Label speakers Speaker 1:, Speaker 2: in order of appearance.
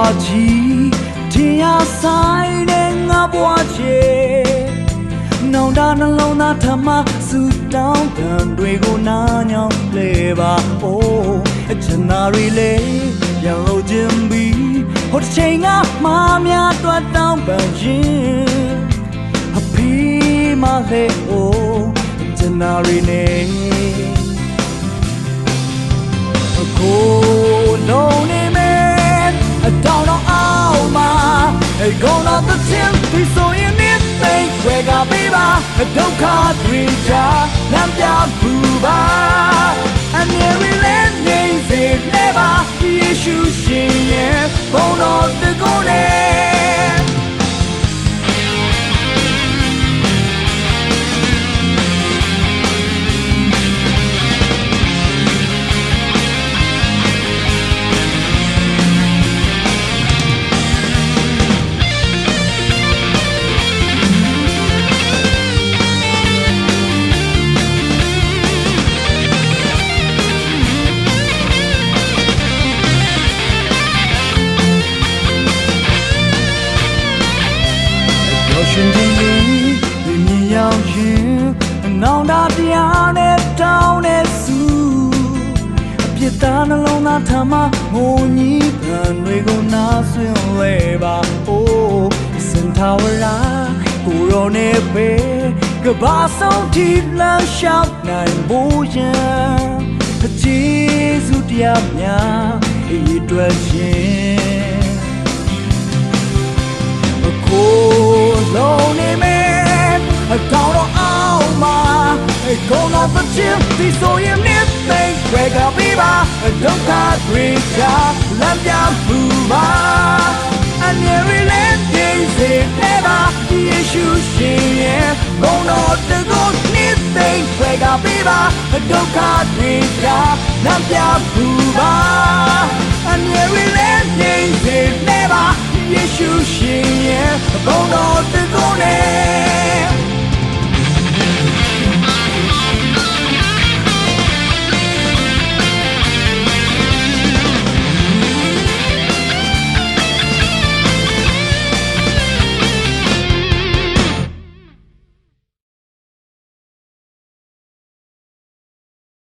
Speaker 1: ားကြီးထင်ရဆိုင်တဲ့ငါဘွားချေနောင်တနှလုံးသားထမစူတောင်းတန်တွေကိုနားညောင်းလေပါအိုးအချင်နာရီလေးပြန်လို့ခြင်းပြီးဟိုတစ်ချိန်ကမာများတွတ်တောင်းပန်ခြင်းအဖီးမလေးအိုးအချင်နာရီနေ အကုန်တော့သချင်းဒီဆိုရင်နေသိခွဲကပေးပါဒုက္ခတွေချလမ်းပြဘူးပါ ရောရှင်ခြင်းလေးဒီမြင်ရောက်ရင်နောင်တတရားနဲ့တောင်းနဲ့စုအပြစ်သားနှလုံးသားထမငိုညည်းပံတွေကိုနားဆွင့်လဲပါအိုးစင်ထာဝရာကိုရောနေပေကဘာဆုံးထိလမ်းလျှောက်နိုင်ဖို့ရန်အကျေးဇူးတရားများအေးတွက်ခြင်း အကုန်တော့သချင်းဒီဆိုရင်နေသိခွဲကပေးပါဒုက္ခတွေချလမ်းပြမှုပါအမြဲလဲနေစေနေပါယေရှုရှင်ရဲ့ဘုန်းတော်တကုနေသိခွဲကပေးပါဒုက္ခတွေချလမ်းပြမှုပါအမြဲလဲနေစေနေ